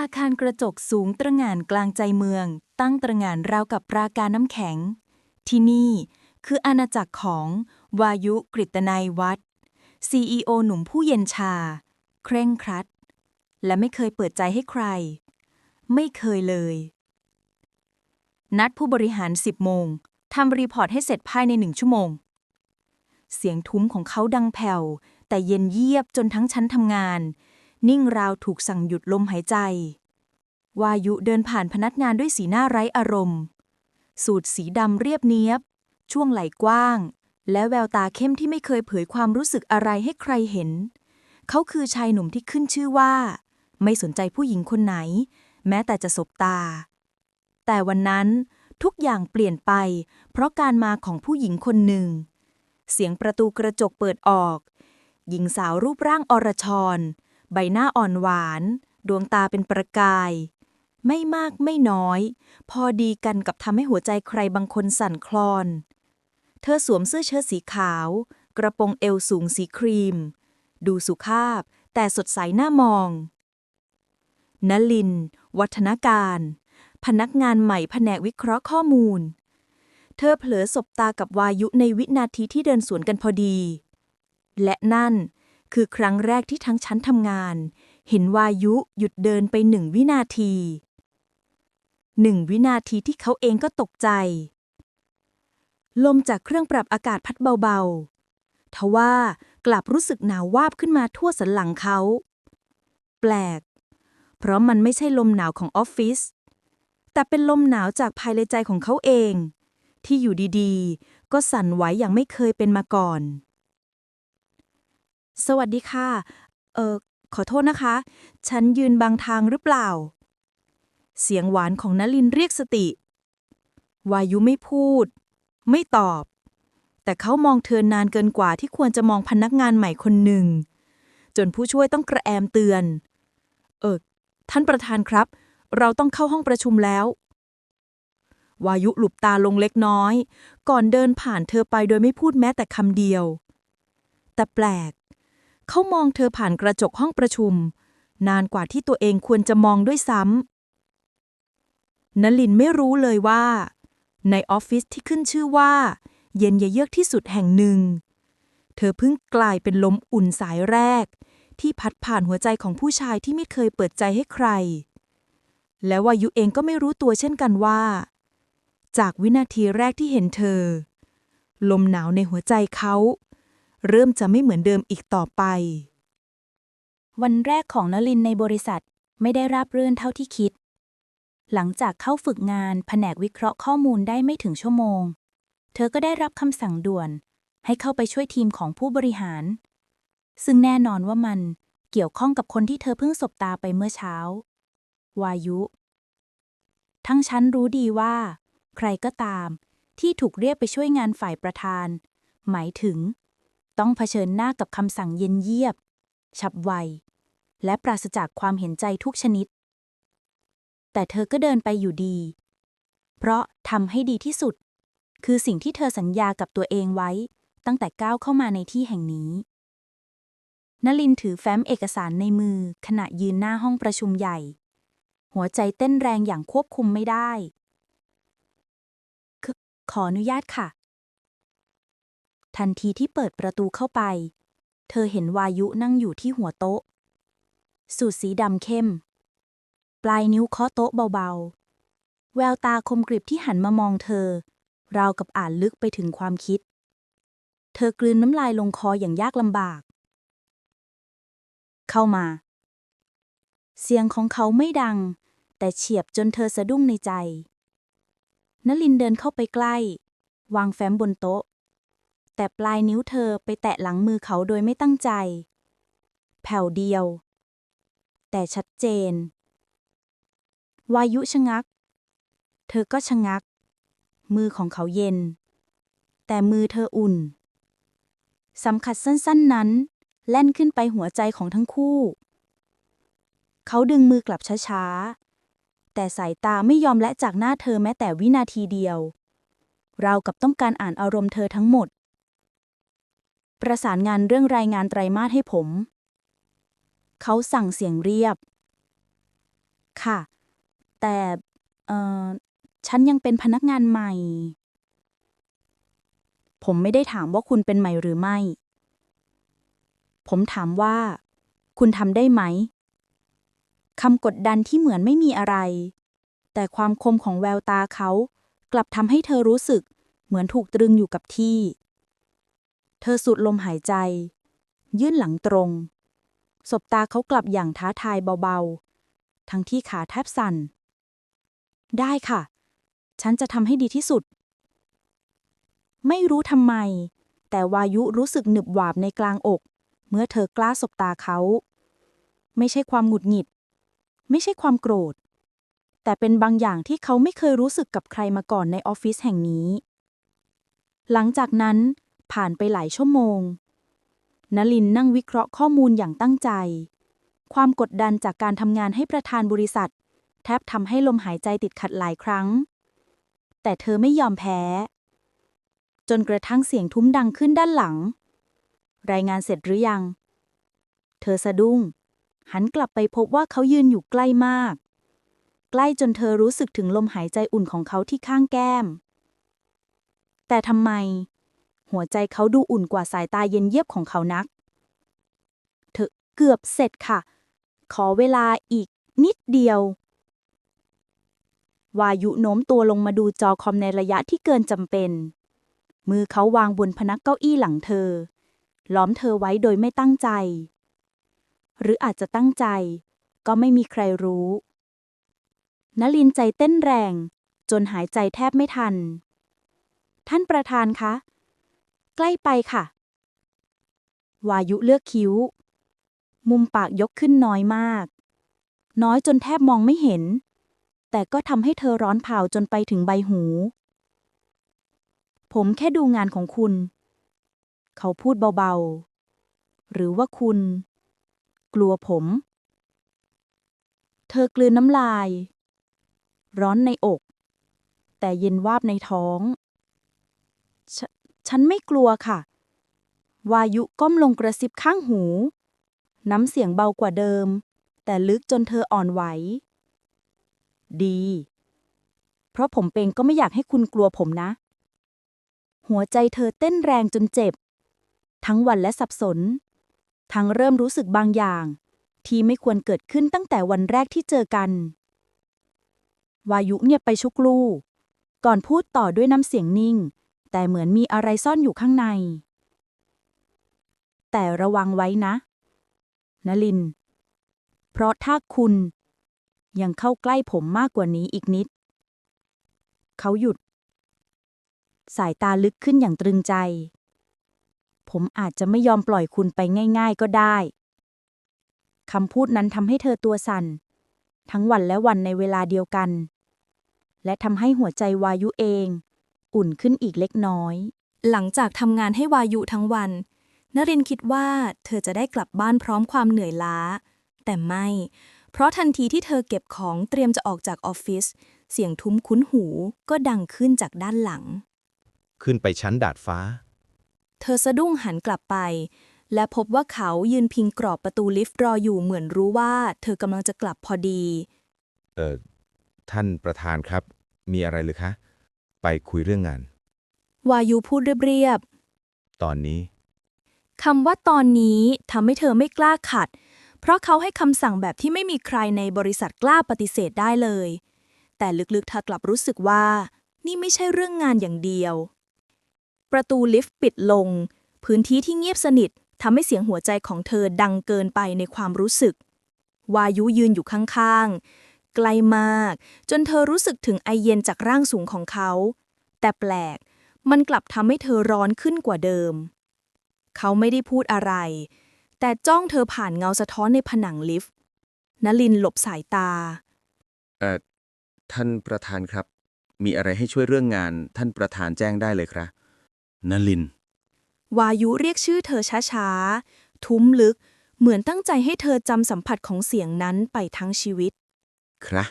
อาคารกระจกสูงตระหง่านกลางใจเมือง ตั้งตระหง่านราวกับปราการน้ำแข็ง ที่นี่คืออาณาจักรของวายุกฤตนัยวัฒน์ CEO หนุ่มผู้เย็นชา เคร่งครัด และไม่เคยเปิดใจให้ใคร ไม่เคยเลย นัดผู้บริหาร 10 โมงทำรีพอร์ตให้เสร็จภายในหนึ่งชั่วโมง เสียงทุ้มของเขาดังแผ่ว แต่เย็นเยียบจนทั้งชั้นทำงาน นิ่งราวถูกสั่งหยุดลมหายใจ วายุเดินผ่านพนักงานด้วยสีหน้าไร้อารมณ์ สูทสีดำเรียบเนียบ ช่วงไหล่กว้าง และแววตาเข้มที่ไม่เคยเผยความรู้สึกอะไรให้ใครเห็น เขาคือชายหนุ่มที่ขึ้นชื่อว่า ไม่สนใจผู้หญิงคนไหน แม้แต่จะสบตา แต่วันนั้นทุกอย่างเปลี่ยนไป เพราะการมาของผู้หญิงคนหนึ่ง เสียงประตูกระจกเปิดออก หญิงสาวรูปร่างอรชร ใบหน้าอ่อนหวาน ดวงตาเป็นประกาย ไม่มากไม่น้อย พอดีกันกับทำให้หัวใจใครบางคนสั่นคลอน เธอสวมเสื้อเชิ้ตสีขาว กระโปรงเอวสูงสีครีม ดูสุภาพ แต่สดใสหน่ามองนลิน วัฒนาการ พนักงานใหม่แผนกวิเคราะห์ข้อมูล เธอเผลอสบตากับวายุในวินาทีที่เดินสวนกันพอดี และนั่น คือครั้งแรกที่ทั้งชั้นทำงาน เห็นวายุหยุดเดินไปหนึ่งวินาทีหนึ่งวินาทีที่เขาเองก็ตกใจ ลมจากเครื่องปรับอากาศพัดเบาๆทว่ากลับรู้สึกหนาววาบขึ้นมาทั่วสันหลังเขา แปลก เพราะมันไม่ใช่ลมหนาวของออฟฟิศแต่เป็นลมหนาวจากภายในใจของเขาเอง ที่อยู่ดีๆ ก็สั่นไหวอย่างไม่เคยเป็นมาก่อน สวัสดีค่ะ เออขอโทษนะคะ ฉันยืนบังทางหรือเปล่า เสียงหวานของนลินเรียกสติ วายุไม่พูด ไม่ตอบ แต่เขามองเธอนานเกินกว่าที่ควรจะมองพนักงานใหม่คนหนึ่ง จนผู้ช่วยต้องกระแอมเตือน เออท่านประธานครับ เราต้องเข้าห้องประชุมแล้ว วายุหลุบตาลงเล็กน้อย ก่อนเดินผ่านเธอไปโดยไม่พูดแม้แต่คำเดียว แต่แปลก เขามองเธอผ่านกระจกห้องประชุม นานกว่าที่ตัวเองควรจะมองด้วยซ้ำนลินไม่รู้เลยว่า ในออฟฟิศที่ขึ้นชื่อว่า เย็นเยือกที่สุดแห่งหนึ่ง เธอเพิ่งกลายเป็นลมอุ่นสายแรก ที่พัดผ่านหัวใจของผู้ชายที่ไม่เคยเปิดใจให้ใคร และวายุเองก็ไม่รู้ตัวเช่นกันว่า จากวินาทีแรกที่เห็นเธอ ลมหนาวในหัวใจเขา เริ่มจะไม่เหมือนเดิมอีกต่อไป วันแรกของนลินในบริษัทไม่ได้ราบรื่นเท่าที่คิด หลังจากเข้าฝึกงานแผนกวิเคราะห์ข้อมูลได้ไม่ถึงชั่วโมง เธอก็ได้รับคำสั่งด่วน ให้เข้าไปช่วยทีมของผู้บริหาร ซึ่งแน่นอนว่ามันเกี่ยวข้องกับคนที่เธอเพิ่งสบตาไปเมื่อเช้า วายุ ทั้งฉันรู้ดีว่า ใครก็ตามที่ถูกเรียกไปช่วยงานฝ่ายประธาน หมายถึง ต้องเผชิญหน้ากับคำสั่งเย็นเยียบ ฉับไว และปราศจากความเห็นใจทุกชนิด แต่เธอก็เดินไปอยู่ดี เพราะทำให้ดีที่สุด คือสิ่งที่เธอสัญญากับตัวเองไว้ ตั้งแต่ก้าวเข้ามาในที่แห่งนี้นลินถือแฟ้มเอกสารในมือ ขณะยืนหน้าห้องประชุมใหญ่ หัวใจเต้นแรงอย่างควบคุมไม่ได้ขขออนุญาตค่ะ ทันทีที่เปิดประตูเข้าไป เธอเห็นวายุนั่งอยู่ที่หัวโต๊ะ สูทสีดำเข้ม ปลายนิ้วเคาะโต๊ะเบาๆ แววตาคมกริบที่หันมามองเธอ ราวกับอ่านลึกไปถึงความคิด เธอกลืนน้ำลายลงคออย่างยากลำบาก เข้ามา เสียงของเขาไม่ดัง แต่เฉียบจนเธอสะดุ้งในใจนลินเดินเข้าไปใกล้ วางแฟ้มบนโต๊ะ แต่ปลายนิ้วเธอไปแตะหลังมือเขาโดยไม่ตั้งใจ แผ่วเดียว แต่ชัดเจน วายุชะงัก เธอก็ชะงัก มือของเขาเย็น แต่มือเธออุ่นสัมผัสสั้นๆนั้น แล่นขึ้นไปหัวใจของทั้งคู่ เขาดึงมือกลับช้าๆ แต่สายตาไม่ยอมและจากหน้าเธอแม้แต่วินาทีเดียว เรากับต้องการอ่านอารมณ์เธอทั้งหมด ประสานงานเรื่องรายงานไตรมาสให้ผม เขาสั่งเสียงเรียบ ค่ะ แต่เออฉันยังเป็นพนักงานใหม่ ผมไม่ได้ถามว่าคุณเป็นใหม่หรือไม่ ผมถามว่า คุณทำได้ไหมคำกดดันที่เหมือนไม่มีอะไร แต่ความคมของแววตาเขากลับทำให้เธอรู้สึกเหมือนถูกตรึงอยู่กับที่ เธอสูดลมหายใจ ยื่นหลังตรง สบตาเขากลับอย่างท้าทายเบาๆ ทั้งที่ขาแทบสั่น ได้ค่ะ ฉันจะทำให้ดีที่สุด ไม่รู้ทำไม แต่วายุรู้สึกหนึบหวาบในกลางอก เมื่อเธอกล้าสบตาเขา ไม่ใช่ความหงุดหงิด ไม่ใช่ความโกรธ แต่เป็นบางอย่างที่เขาไม่เคยรู้สึกกับใครมาก่อนในออฟฟิศแห่งนี้ หลังจากนั้น ผ่านไปหลายชั่วโมง นลินนั่งวิเคราะห์ข้อมูลอย่างตั้งใจ ความกดดันจากการทำงานให้ประธานบริษัท แทบทำให้ลมหายใจติดขัดหลายครั้ง แต่เธอไม่ยอมแพ้ จนกระทั่งเสียงทุ้มดังขึ้นด้านหลัง รายงานเสร็จหรือยัง เธอสะดุ้ง หันกลับไปพบว่าเขายืนอยู่ใกล้มาก ใกล้จนเธอรู้สึกถึงลมหายใจอุ่นของเขาที่ข้างแก้ม แต่ทำไม หัวใจเขาดูอุ่นกว่าสายตาเย็นเยียบของเขานัก เธอเกือบเสร็จค่ะ ขอเวลาอีกนิดเดียว วายุโน้มตัวลงมาดูจอคอมในระยะที่เกินจำเป็น มือเขาวางบนพนักเก้าอี้หลังเธอ ล้อมเธอไว้โดยไม่ตั้งใจ หรืออาจจะตั้งใจ ก็ไม่มีใครรู้นลินใจเต้นแรง จนหายใจแทบไม่ทัน ท่านประธานคะ ใกล้ไปค่ะ วายุเลือกคิ้ว มุมปากยกขึ้นน้อยมาก น้อยจนแทบมองไม่เห็น แต่ก็ทำให้เธอร้อนเผาจนไปถึงใบหู ผมแค่ดูงานของคุณ เขาพูดเบาๆ หรือว่าคุณ กลัวผม เธอกลืนน้ำลาย ร้อนในอก แต่เย็นวาบในท้องฉ ฉันไม่กลัวค่ะ วายุก้มลงกระซิบข้างหู น้ำเสียงเบากว่าเดิม แต่ลึกจนเธออ่อนไหว ดี เพราะผมเองก็ไม่อยากให้คุณกลัวผมนะ หัวใจเธอเต้นแรงจนเจ็บ ทั้งวันและสับสน ทั้งเริ่มรู้สึกบางอย่าง ที่ไม่ควรเกิดขึ้นตั้งแต่วันแรกที่เจอกัน วายุเงียบไปชุกลูก่อนพูดต่อด้วยน้ำเสียงนิ่ง แต่เหมือนมีอะไรซ่อนอยู่ข้างใน แต่ระวังไว้นะ นลิน เพราะถ้าคุณ ยังเข้าใกล้ผมมากกว่านี้อีกนิด เขาหยุด สายตาลึกขึ้นอย่างตรึงใจ ผมอาจจะไม่ยอมปล่อยคุณไปง่าย ๆก็ได้คำพูดนั้นทำให้เธอตัวสั่น ทั้งวันและวันในเวลาเดียวกัน และทำให้หัวใจวายุเอง อุ่นขึ้นอีกเล็กน้อย หลังจากทำงานให้วายุทั้งวันนรินทร์คิดว่าเธอจะได้กลับบ้านพร้อมความเหนื่อยล้า แต่ไม่ เพราะทันทีที่เธอเก็บของเตรียมจะออกจากออฟฟิศเสียงทุ้มคุ้นหูก็ดังขึ้นจากด้านหลัง ขึ้นไปชั้นดาดฟ้า เธอสะดุ้งหันกลับไป และพบว่าเขายืนพิงกรอบประตูลิฟต์รออยู่เหมือนรู้ว่า เธอกำลังจะกลับพอดี เอ่อ ท่านประธานครับ มีอะไรหรือคะ ไปคุยเรื่องงาน วายุพูดเรียบตอนนี้ๆคำว่าตอนนี้ทำให้เธอไม่กล้าขัด เพราะเขาให้คำสั่งแบบที่ไม่มีใครในบริษัทกล้าปฏิเสธได้เลย แต่ลึกๆเธอกลับรู้สึกว่า นี่ไม่ใช่เรื่องงานอย่างเดียว ประตูลิฟต์ปิดลง พื้นที่ที่เงียบสนิททำให้เสียงหัวใจของเธอดังเกินไปในความรู้สึก วายุยืนอยู่ข้างๆ ไกลมาก จนเธอรู้สึกถึงไอเย็นจากร่างสูงของเขา แต่แปลก มันกลับทำให้เธอร้อนขึ้นกว่าเดิม เขาไม่ได้พูดอะไร แต่จ้องเธอผ่านเงาสะท้อนในผนังลิฟต์นลินหลบสายตา เอ่อ ท่านประธานครับ มีอะไรให้ช่วยเรื่องงาน ท่านประธานแจ้งได้เลยครับนลิน วายุเรียกชื่อเธอช้าๆ ทุ้มลึก เหมือนตั้งใจให้เธอจำสัมผัสของเสียงนั้นไปทั้งชีวิต ครับ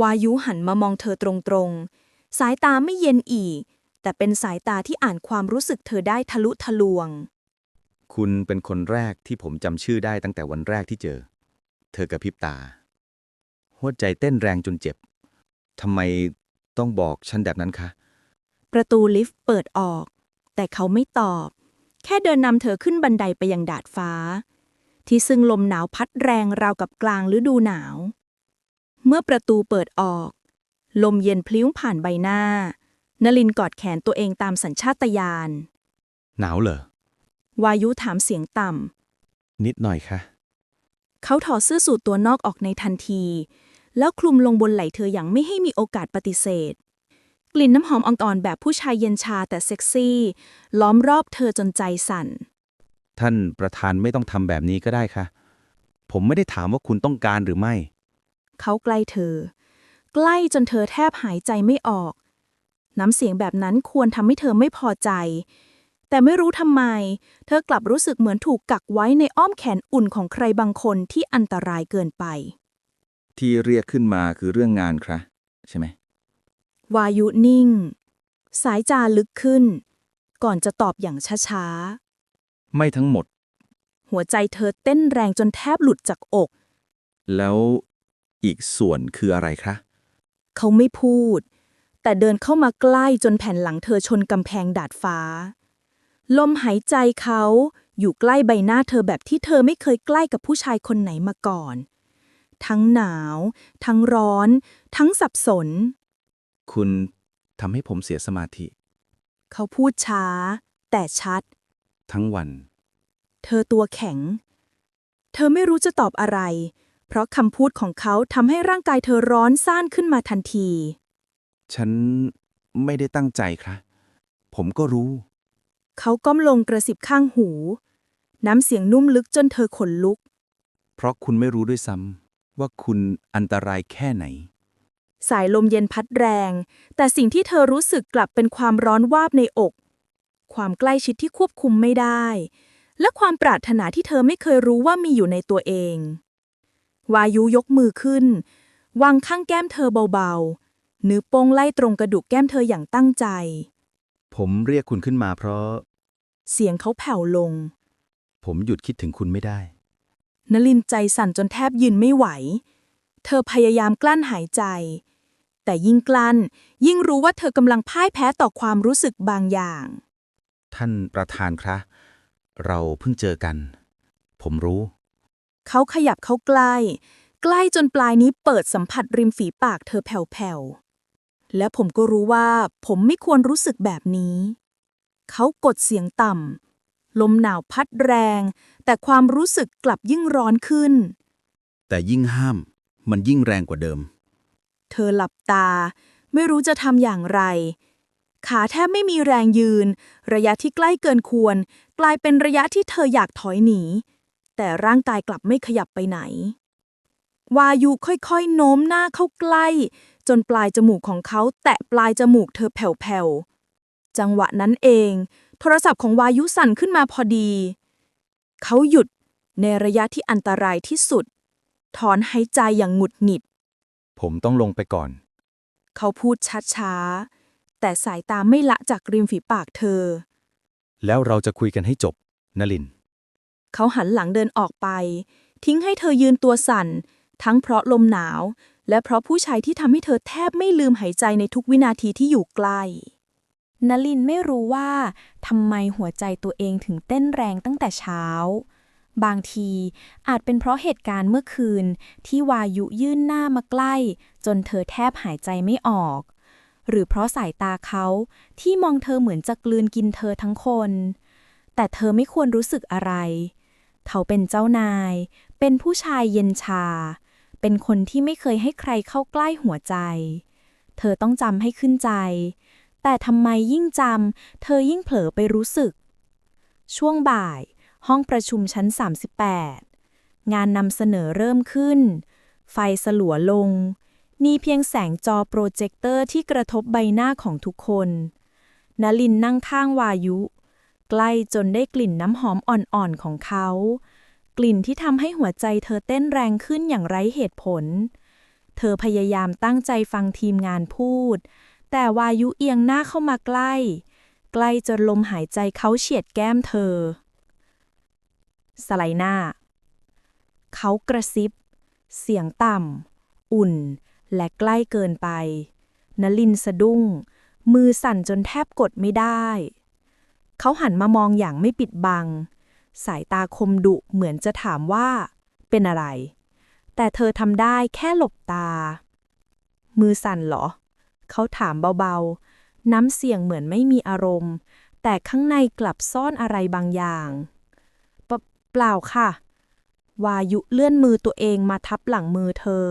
วายุหันมามองเธอตรงๆ สายตาไม่เย็นอีก แต่เป็นสายตาที่อ่านความรู้สึกเธอได้ทะลุทะลวง คุณเป็นคนแรกที่ผมจำชื่อได้ตั้งแต่วันแรกที่เจอ เธอกระพริบตาโหหัวใจเต้นแรงจนเจ็บทำไมต้องบอกฉันแบบนั้นคะ ประตูลิฟต์เปิดออก แต่เขาไม่ตอบ แค่เดินนำเธอขึ้นบันไดไปยังดาดฟ้า ที่ซึ่งลมหนาวพัดแรงราวกับกลางฤดูหนาว เมื่อประตูเปิดออก ลมเย็นพลิ้วผ่านใบหน้า นลินกอดแขนตัวเองตามสัญชาตญาณ หนาวเหรอ วายุถามเสียงต่ำนิดหน่อยค่ะเขาถอดเสื้อสูทตัวนอกออกในทันที แล้วคลุมลงบนไหล่เธออย่างไม่ให้มีโอกาสปฏิเสธ กลิ่นน้ำหอมอ่อนๆแบบผู้ชายเย็นชาแต่เซ็กซี่ ล้อมรอบเธอจนใจสั่น ท่านประธานไม่ต้องทำแบบนี้ก็ได้ค่ะ ผมไม่ได้ถามว่าคุณต้องการหรือไม่ เขาใกล้เธอ ใกล้จนเธอแทบหายใจไม่ออก น้ำเสียงแบบนั้นควรทำให้เธอไม่พอใจ แต่ไม่รู้ทำไม เธอกลับรู้สึกเหมือนถูกกักไว้ในอ้อมแขนอุ่นของใครบางคนที่อันตรายเกินไป ที่เรียกขึ้นมาคือเรื่องงานครับ ใช่ไหม วายุนิ่ง สายจาลึกขึ้น ก่อนจะตอบอย่างช้าไม่ทั้งหมด ๆ หัวใจเธอเต้นแรงจนแทบหลุดจากอก แล้ว อีกส่วนคืออะไรคะ เขาไม่พูด แต่เดินเข้ามาใกล้จนแผ่นหลังเธอชนกำแพงดาดฟ้า ลมหายใจเขาอยู่ใกล้ใบหน้าเธอแบบที่เธอไม่เคยใกล้กับผู้ชายคนไหนมาก่อน ทั้งหนาว ทั้งร้อน ทั้งสับสน คุณทำให้ผมเสียสมาธิ เขาพูดช้า แต่ชัด ทั้งวัน เธอตัวแข็ง เธอไม่รู้จะตอบอะไร เพราะคำพูดของเขาทำให้ร่างกายเธอร้อนซ่านขึ้นมาทันที ฉันไม่ได้ตั้งใจครับ ผมก็รู้ เขาก้มลงกระสิบข้างหู น้ำเสียงนุ่มลึกจนเธอขนลุก เพราะคุณไม่รู้ด้วยซ้ำว่าคุณอันตรายแค่ไหน สายลมเย็นพัดแรง แต่สิ่งที่เธอรู้สึกกลับเป็นความร้อนวาบในอก ความใกล้ชิดที่ควบคุมไม่ได้ และความปรารถนาที่เธอไม่เคยรู้ว่ามีอยู่ในตัวเอง วายุยกมือขึ้น วางข้างแก้มเธอเบาๆ นิ้วโป้งไล่ตรงกระดูกแก้มเธออย่างตั้งใจ ผมเรียกคุณขึ้นมาเพราะ เสียงเขาแผ่วลง ผมหยุดคิดถึงคุณไม่ได้ นลินใจสั่นจนแทบยืนไม่ไหว เธอพยายามกลั้นหายใจ แต่ยิ่งกลั้น ยิ่งรู้ว่าเธอกำลังพ่ายแพ้ต่อความรู้สึกบางอย่าง ท่านประธานครับเราเพิ่งเจอกัน ผมรู้ เขาขยับเข้าใกล้ ใกล้จนปลายนี้วเปิดสัมผัสริมฝีปากเธอแผ่วๆ และผมก็รู้ว่าผมไม่ควรรู้สึกแบบนี้ เขากดเสียงต่ำ ลมหนาวพัดแรง แต่ความรู้สึกกลับยิ่งร้อนขึ้น แต่ยิ่งห้าม มันยิ่งแรงกว่าเดิม เธอหลับตา ไม่รู้จะทำอย่างไร ขาแทบไม่มีแรงยืน ระยะที่ใกล้เกินควร กลายเป็นระยะที่เธออยากถอยหนี แต่ร่างกายกลับไม่ขยับไปไหน วายุค่อยๆ โน้มหน้าเข้าใกล้ จนปลายจมูกของเขาแตะปลายจมูกเธอแผ่วๆ จังหวะนั้นเอง โทรศัพท์ของวายุสั่นขึ้นมาพอดี เขาหยุดในระยะที่อันตรายที่สุด ถอนหายใจอย่างหงุดหงิด ผมต้องลงไปก่อน เขาพูดช้าๆ แต่สายตาไม่ละจากริมฝีปากเธอ แล้วเราจะคุยกันให้จบ นลิน เขาหันหลังเดินออกไป ทิ้งให้เธอยืนตัวสั่น ทั้งเพราะลมหนาว และเพราะผู้ชายที่ทำให้เธอแทบไม่ลืมหายใจในทุกวินาทีที่อยู่ใกล้นลินไม่รู้ว่าทำไมหัวใจตัวเองถึงเต้นแรงตั้งแต่เช้า บางทีอาจเป็นเพราะเหตุการณ์เมื่อคืนที่วายุยื่นหน้ามาใกล้ จนเธอแทบหายใจไม่ออก หรือเพราะสายตาเขาที่มองเธอเหมือนจะกลืนกินเธอทั้งคน แต่เธอไม่ควรรู้สึกอะไร เขาเป็นเจ้านาย เป็นผู้ชายเย็นชา เป็นคนที่ไม่เคยให้ใครเข้าใกล้หัวใจ เธอต้องจำให้ขึ้นใจ แต่ทำไมยิ่งจำเธอยิ่งเผลอไปรู้สึก ช่วงบ่าย ห้องประชุมชั้น 38 งานนำเสนอเริ่มขึ้น ไฟสลัวลง มีเพียงแสงจอโปรเจคเตอร์ที่กระทบใบหน้าของทุกคนนลินนั่งข้างวายุ ใกล้จนได้กลิ่นน้ำหอมอ่อนๆของเขา กลิ่นที่ทำให้หัวใจเธอเต้นแรงขึ้นอย่างไร้เหตุผล เธอพยายามตั้งใจฟังทีมงานพูด แต่วายุเอียงหน้าเข้ามาใกล้ ใกล้จนลมหายใจเขาเฉียดแก้มเธอ สไลด์หน้า เขากระซิบ เสียงต่ำอุ่น และใกล้เกินไป นลินสะดุ้ง มือสั่นจนแทบกดไม่ได้ เขาหันมามองอย่างไม่ปิดบัง สายตาคมดุเหมือนจะถามว่า เป็นอะไร แต่เธอทำได้แค่หลบตา มือสั่นเหรอ เขาถามเบาๆ น้ำเสียงเหมือนไม่มีอารมณ์ แต่ข้างในกลับซ่อนอะไรบางอย่างเปเปล่าค่ะ วายุเลื่อนมือตัวเองมาทับหลังมือเธอ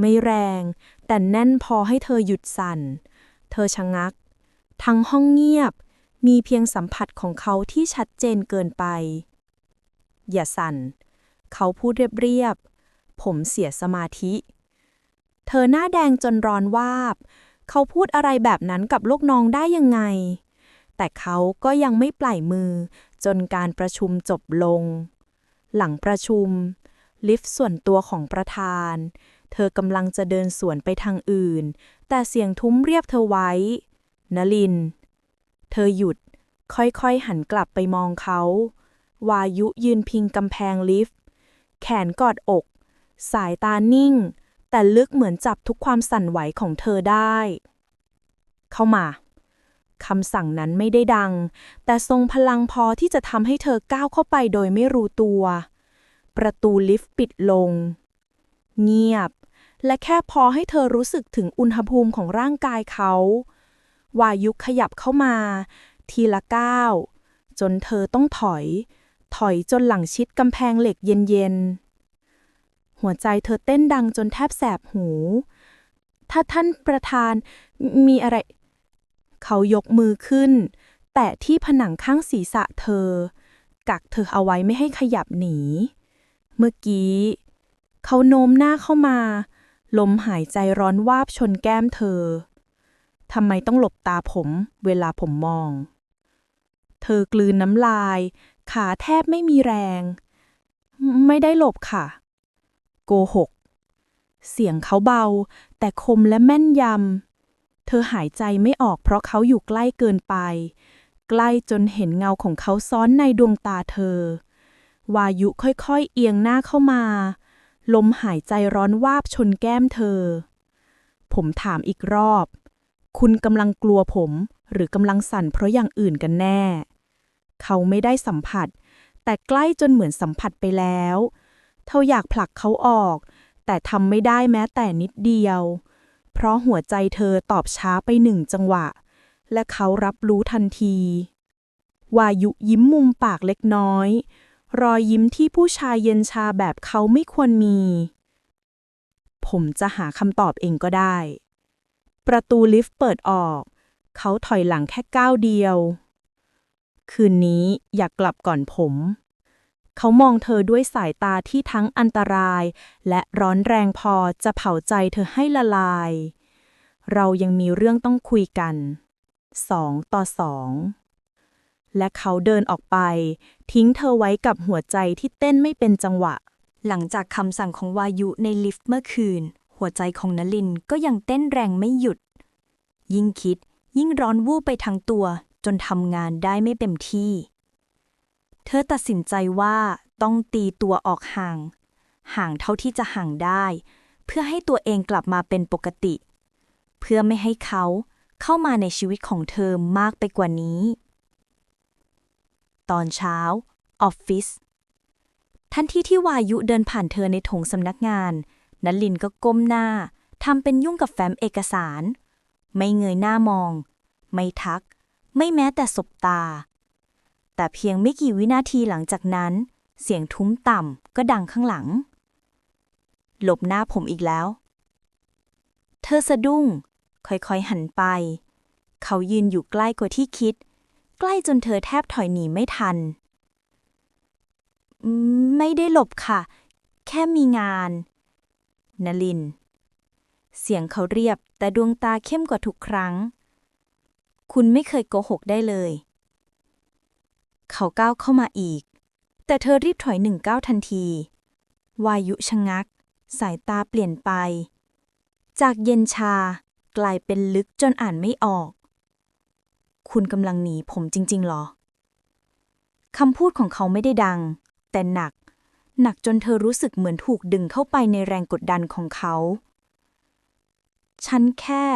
ไม่แรง แต่แน่นพอให้เธอหยุดสั่น เธอชะงัก ทั้งห้องเงียบ มีเพียงสัมผัสของเขาที่ชัดเจนเกินไป อย่าสั่น เขาพูดเรียบๆ ผมเสียสมาธิ เธอหน้าแดงจนร้อนวาบ เขาพูดอะไรแบบนั้นกับลูกน้องได้ยังไง แต่เขาก็ยังไม่ปล่อยมือจนการประชุมจบลง หลังประชุม ลิฟต์ส่วนตัวของประธาน เธอกำลังจะเดินสวนไปทางอื่น แต่เสียงทุ้มเรียบเธอไว้ นลิน เธอหยุด ค่อยๆหันกลับไปมองเขา วายุยืนพิงกำแพงลิฟต์ แขนกอดอก สายตานิ่ง แต่ลึกเหมือนจับทุกความสั่นไหวของเธอได้ เข้ามาคำสั่งนั้นไม่ได้ดัง แต่ทรงพลังพอที่จะทำให้เธอก้าวเข้าไปโดยไม่รู้ตัว ประตูลิฟต์ปิดลง เงียบ และแค่พอให้เธอรู้สึกถึงอุณหภูมิของร่างกายเขา วายุขยับเข้ามา ทีละก้าวจนเธอต้องถอย ถอยจนหลังชิดกำแพงเหล็กเย็นๆ หัวใจเธอเต้นดังจนแทบแสบหู ถ้าท่านประธานมีอะไร เขายกมือขึ้น แตะที่ผนังข้างศีรษะเธอ กักเธอเอาไว้ไม่ให้ขยับหนี เมื่อกี้ เขาโน้มหน้าเข้ามา ลมหายใจร้อนวาบชนแก้มเธอ ทำไมต้องหลบตาผมเวลาผมมอง เธอกลืนน้ำลาย ขาแทบไม่มีแรง ไม่ได้หลบค่ะ โกหก เสียงเขาเบา แต่คมและแม่นยำ เธอหายใจไม่ออกเพราะเขาอยู่ใกล้เกินไป ใกล้จนเห็นเงาของเขาซ้อนในดวงตาเธอ วายุค่อยๆเอียงหน้าเข้ามา ลมหายใจร้อนวาบชนแก้มเธอ ผมถามอีกรอบ คุณกำลังกลัวผม หรือกำลังสั่นเพราะอย่างอื่นกันแน่ เขาไม่ได้สัมผัส แต่ใกล้จนเหมือนสัมผัสไปแล้ว เธออยากผลักเขาออก แต่ทำไม่ได้แม้แต่นิดเดียว เพราะหัวใจเธอตอบช้าไปหนึ่งจังหวะ และเขารับรู้ทันที วายุยิ้มมุมปากเล็กน้อย รอยยิ้มที่ผู้ชายเย็นชาแบบเขาไม่ควรมี ผมจะหาคำตอบเองก็ได้ ประตูลิฟต์เปิดออก เขาถอยหลังแค่ก้าวเดียว คืนนี้อยากกลับก่อนผม เขามองเธอด้วยสายตาที่ทั้งอันตราย และร้อนแรงพอจะเผาใจเธอให้ละลาย เรายังมีเรื่องต้องคุยกันสองต่อสองและเขาเดินออกไป ทิ้งเธอไว้กับหัวใจที่เต้นไม่เป็นจังหวะ หลังจากคำสั่งของวายุในลิฟต์เมื่อคืน หัวใจของนลินก็ยังเต้นแรงไม่หยุด ยิ่งคิดยิ่งร้อนวูบไปทั้งตัวจนทำงานได้ไม่เต็มที่ เธอตัดสินใจว่าต้องตีตัวออกห่าง ห่างเท่าที่จะห่างได้ เพื่อให้ตัวเองกลับมาเป็นปกติ เพื่อไม่ให้เขาเข้ามาในชีวิตของเธอมากไปกว่านี้ ตอนเช้า ออฟฟิศทันทีที่วายุเดินผ่านเธอในโถงสำนักงาน นัลินก็ก้มหน้าทำเป็นยุ่งกับแฟ้มเอกสาร ไม่เงยหน้ามอง ไม่ทัก ไม่แม้แต่สบตา แต่เพียงไม่กี่วินาทีหลังจากนั้น เสียงทุ้มต่ำก็ดังข้างหลัง หลบหน้าผมอีกแล้ว เธอสะดุ้ง ค่อยๆหันไป เขายืนอยู่ใกล้กว่าที่คิด ใกล้จนเธอแทบถอยหนีไม่ทัน ไม่ได้หลบค่ะ แค่มีงาน นลิน เสียงเขาเรียบแต่ดวงตาเข้มกว่าทุกครั้ง คุณไม่เคยโกหกได้เลย เขาก้าวเข้ามาอีก แต่เธอรีบถอยหนึ่งก้าวทันที วายุชะงัก สายตาเปลี่ยนไป จากเย็นชากลายเป็นลึกจนอ่านไม่ออก คุณกำลังหนีผมจริง ๆ หรอคำพูดของเขาไม่ได้ดัง แต่หนัก หนักจนเธอรู้สึกเหมือนถูกดึงเข้าไปในแรงกดดันของเขา ฉันแค่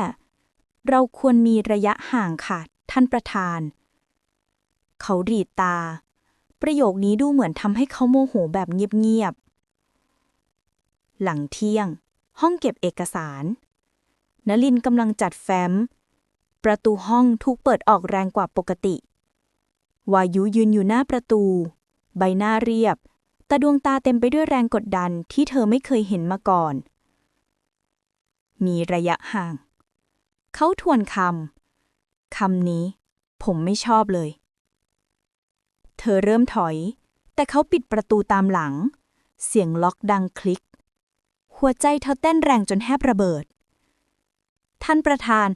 เราควรมีระยะห่างค่ะ ท่านประธาน เขารีดตา ประโยคนี้ดูเหมือนทำให้เขาโมโหแบบเงียบๆ หลังเที่ยง ห้องเก็บเอกสาร นลินกำลังจัดแฟ้ม ประตูห้องถูกเปิดออกแรงกว่าปกติ วายุยืนอยู่หน้าประตู ใบหน้าเรียบ แต่ดวงตาเต็มไปด้วยแรงกดดันที่เธอไม่เคยเห็นมาก่อน มีระยะห่าง เขาทวนคำ คำนี้ ผมไม่ชอบเลย เธอเริ่มถอย แต่เขาปิดประตูตามหลัง เสียงล็อกดังคลิก หัวใจเธอเต้นแรงจนแทบระเบิด ท่านประธาน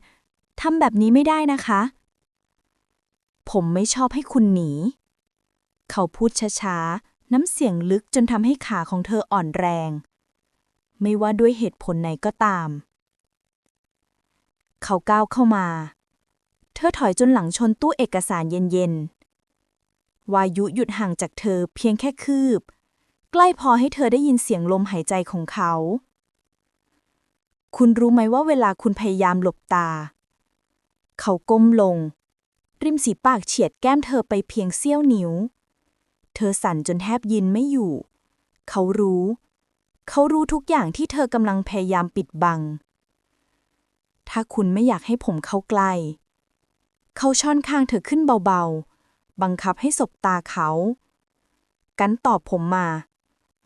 ทำแบบนี้ไม่ได้นะคะ ผมไม่ชอบให้คุณหนี เขาพูดช้าๆ น้ำเสียงลึกจนทำให้ขาของเธออ่อนแรง ไม่ว่าด้วยเหตุผลไหนก็ตาม เขาก้าวเข้ามา เธอถอยจนหลังชนตู้เอกสารเย็นๆ วายุหยุดห่างจากเธอเพียงแค่คืบ ใกล้พอให้เธอได้ยินเสียงลมหายใจของเขา คุณรู้ไหมว่าเวลาคุณพยายามหลบตา เขาก้มลง ริมฝีปากเฉียดแก้มเธอไปเพียงเสี้ยวนิ้ว เธอสั่นจนแทบยินไม่อยู่ เขารู้ เขารู้ทุกอย่างที่เธอกำลังพยายามปิดบัง ถ้าคุณไม่อยากให้ผมเข้าใกล้ เขาช้อนคางเธอขึ้นเบาๆ บังคับให้สบตาเขา กันตอบผมมา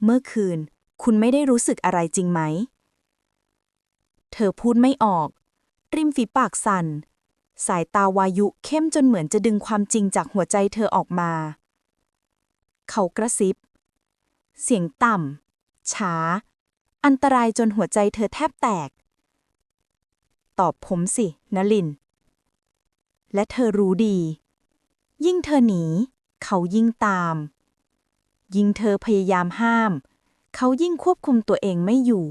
เมื่อคืน คุณไม่ได้รู้สึกอะไรจริงไหม เธอพูดไม่ออก ริมฝีปากสั่นสายตาวายุเข้มจนเหมือนจะดึงความจริงจากหัวใจเธอออกมา เขากระซิบ เสียงต่ำ ช้า อันตรายจนหัวใจเธอแทบแตก ตอบผมสินลิน และเธอรู้ดี ยิ่งเธอหนี เขายิ่งตาม ยิ่งเธอพยายามห้าม เขายิ่งควบคุมตัวเองไม่อยู่